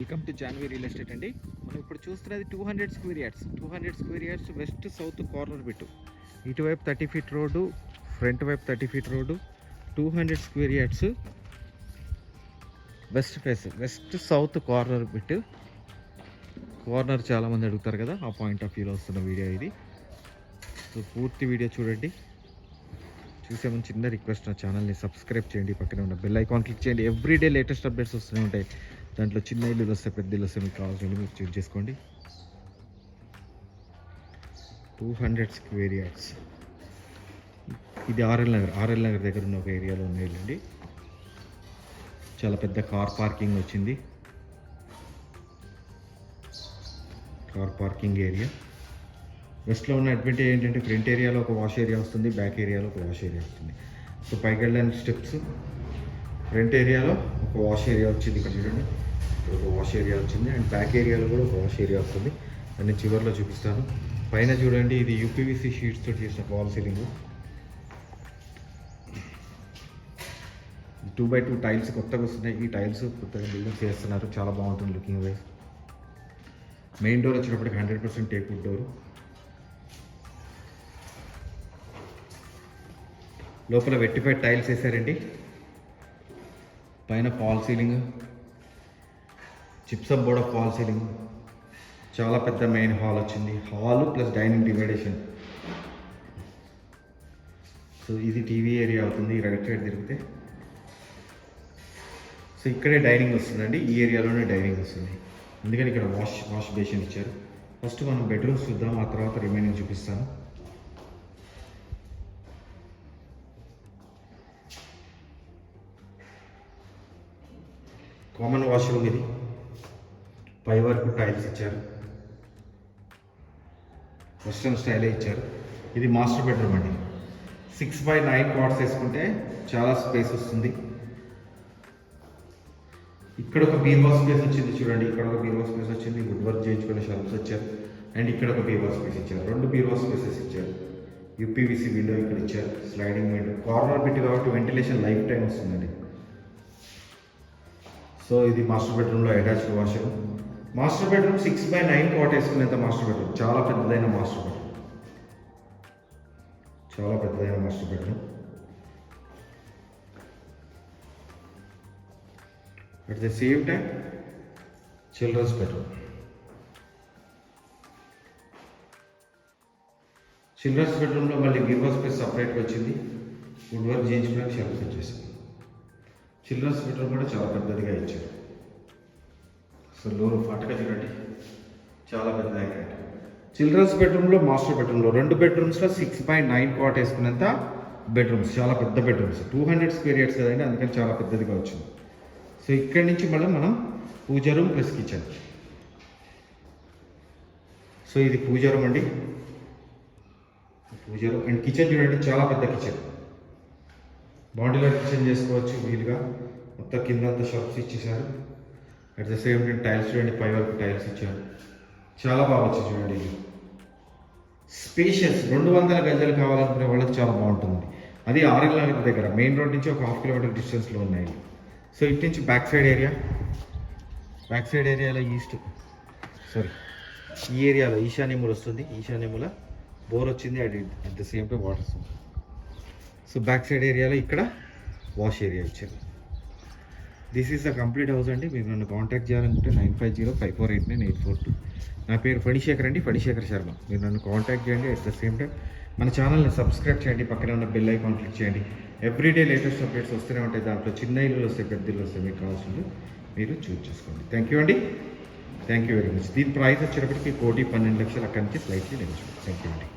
Welcome to Janvi real estate అండి. మనం ఇప్పుడు చూస్తున్నది two hundred square yards two hundred square yards west south corner bit. ఇటువైపు thirty feet road front వైపు thirty feet road two hundred square yards west face west south corner bit corner చాలామంది అడుగుతారు కదా ఆ పాయింట్ ఆఫ్ వ్యూలో వస్తున్న video ఇది. So పూర్తి వీడియో చూడండి. చూసే ముందు చిన్న రిక్వెస్ట్ నా ఛానల్ని సబ్స్క్రైబ్ చేయండి. పక్కనే ఉన్న బెల్ ఐకాన్ క్లిక్ చేయండి. ఎవ్రీడే లేటెస్ట్ అప్డేట్స్ వస్తూనే ఉంటాయి. దాంట్లో చిన్న ఇల్లు వస్తాయి పెద్ద ఇల్లు వస్తాయి మీకు కావాల్సిన మీరు చూస్ చేసుకోండి. టూ హండ్రెడ్ స్క్వేర్ యార్డ్స్ ఇది ఆర్ఎల్ నగర్. ఆర్ఎల్ నగర్ దగ్గర ఉన్న ఒక ఏరియాలో ఉన్న ఇల్లండి చాలా పెద్ద కార్ పార్కింగ్ వచ్చింది. Car parking area. వెస్ట్లో ఉన్న అడ్వాంటేజ్ ఏంటంటే ఫ్రంట్ ఏరియాలో ఒక వాష్ ఏరియా వస్తుంది బ్యాక్ ఏరియాలో ఒక వాష్ ఏరియా వస్తుంది. సో పైకి వెళ్ళడానికి స్టెప్స్ ఫ్రంట్ ఏరియాలో ఒక వాష్ ఏరియా వచ్చింది ఇక్కడ చూడండి. ఇక్కడ ఒక వాష్ ఏరియా వచ్చింది. అండ్ బ్యాక్ ఏరియాలో కూడా ఒక వాష్ ఏరియా వస్తుంది. దాన్ని చివరిలో చూపిస్తాను. పైన చూడండి ఇది యూపీవీసీ షీట్స్ తోటి చేసిన wall ceiling two by two tiles కొత్తగా వస్తున్నాయి. ఈ టైల్స్ కొత్తగా బిల్డింగ్ చేస్తున్నారు. చాలా బాగుంటుంది లుకింగ్ వైజ్ మెయిన్ డోర్ వచ్చినప్పటికి హండ్రెడ్ పర్సెంట్ టేక్ డోర్ లోపల వెట్టిఫైడ్ టైల్స్ వేసారండి పైన fall ceiling gypsum board of fall ceiling. చాలా పెద్ద మెయిన్ హాల్ వచ్చింది. Hall plus dining division. So ఇది టీవీ ఏరియా అవుతుంది రైట్ సైడ్ తిరిగితే. సో ఇక్కడే డైనింగ్ వస్తుందండి. ఈ ఏరియాలోనే డైనింగ్ వస్తుంది. అందుకని ఇక్కడ వాష్ వాష్ బేసిన్ ఇచ్చారు. ఫస్ట్ మనం బెడ్రూమ్స్ చూద్దాం ఆ తర్వాత రిమైనింగ్ చూపిస్తాను. కామన్ వాష్రూమ్ ఇది పై వరకు టైల్స్ ఇచ్చారు. వెస్ట్రన్ స్టైలే ఇచ్చారు. ఇది మాస్టర్ బెడ్రూమ్ అండి. సిక్స్ బై నైన్ కాట్స్ వేసుకుంటే చాలా స్పేస్ వస్తుంది. ఇక్కడ ఒక బీర్వా స్పేస్ వచ్చింది చూడండి. ఇక్కడ ఒక బీర్వా స్పేస్ వచ్చింది. వుడ్ వర్క్ చేయించుకునే షాప్స్ వచ్చారు. అండ్ ఇక్కడ ఒక బీర్వా స్పేస్ ఇచ్చారు. రెండు బీర్వా స్పేసెస్ ఇచ్చారు. యూపీవీసీ విండో ఇక్కడ ఇచ్చారు. Sliding window. కార్నర్ పెట్టి కాబట్టి వెంటిలేషన్ లైఫ్ టైం వస్తుందండి. సో ఇది మాస్టర్ బెడ్రూమ్లో attached washroom. Master bedroom six by nine cot వేసుకునేంత master bedroom. చాలా పెద్దదైన మాస్టర్ బెడ్రూమ్. చాలా పెద్దదైన master bedroom. At the same time children's bedroom children's బెడ్రూమ్లో మళ్ళీ బీర్వా స్పేస్ సపరేట్గా వచ్చింది. వుడ్ వర్క్ చేయించుకోవడానికి షెల్ఫ్ వచ్చేసింది చిల్డ్రన్స్ బెడ్రూమ్ కూడా చాలా పెద్దదిగా ఇచ్చారు. సో లోరు ఫాటగా చూడండి. చాలా పెద్దగా ఇక్కడ చిల్డ్రన్స్ బెడ్రూమ్లో మాస్టర్ బెడ్రూమ్లో రెండు బెడ్రూమ్స్లో సిక్స్ పాయింట్ నైన్ కాట్ వేసుకునేంత బెడ్రూమ్స్. చాలా పెద్ద bedrooms. Two hundred square yards కదండి అందుకని చాలా పెద్దదిగా వచ్చింది. సో ఇక్కడి నుంచి మళ్ళీ మనం puja room plus kitchen so ఇది పూజ రూమ్ అండి. పూజ రూమ్. అండ్ కిచెన్ చూడండి చాలా పెద్ద కిచెన్ బాడీలో కిచెన్ చేసుకోవచ్చు వీలుగా. మొత్తం అంత షాప్స్ ఇచ్చేసారు at the same time tiles చూడండి పై వరకు టైల్స్ ఇచ్చారు. చాలా బాగా వచ్చింది చూడండి స్పేషియస్ రెండు వందల గజాలు కావాలనుకునే వాళ్ళకి చాలా బాగుంటుంది. అది ఆరెల్ దగ్గర. మెయిన్ రోడ్ నుంచి ఒక హాఫ్ కిలోమీటర్ డిస్టెన్స్లో ఉన్నాయి సో ఇటు నుంచి back side area back side ఏరియాలో ఈస్ట్ సారీ ఈ ఏరియాలో ఈశాన్యములు వస్తుంది. ఈశాన్యముల బోర్ వచ్చింది at at the same time water వస్తుంది సో బ్యాక్ సైడ్ ఏరియాలో ఇక్కడ వాష్ ఏరియా ఇచ్చారు. This is the complete house అండి. మీరు నన్ను కాంటాక్ట్ చేయాలనుకుంటే nine five zero five four eight nine eight four two నా పేరు ఫణిశేఖర్ అండి. ఫణిశేఖర్ శర్మ. మీరు నన్ను కాంటాక్ట్ చేయండి అట్ ద సేమ్ టైం మన ఛానల్ని సబ్స్క్రైబ్ చేయండి. పక్కన ఉన్న బెల్ ఐకాన్ క్లిక్ చేయండి. ఎవ్రీడే లేటెస్ట్ అప్డేట్స్ వస్తూనే ఉంటాయి. దాంట్లో చిన్న ఇల్లు వస్తాయి పెద్ద ఇల్లు వస్తాయి. మీకు కావాల్సింది మీరు చూస్ చేసుకోండి. థ్యాంక్ యూ అండి. థ్యాంక్ యూ వెరీ మచ్ దీని ప్రైస్ వచ్చేటప్పటికి కోటి పన్నెండు లక్షలు అక్కడి నుంచి స్లైట్లీ నేను థ్యాంక్ యూ అండి.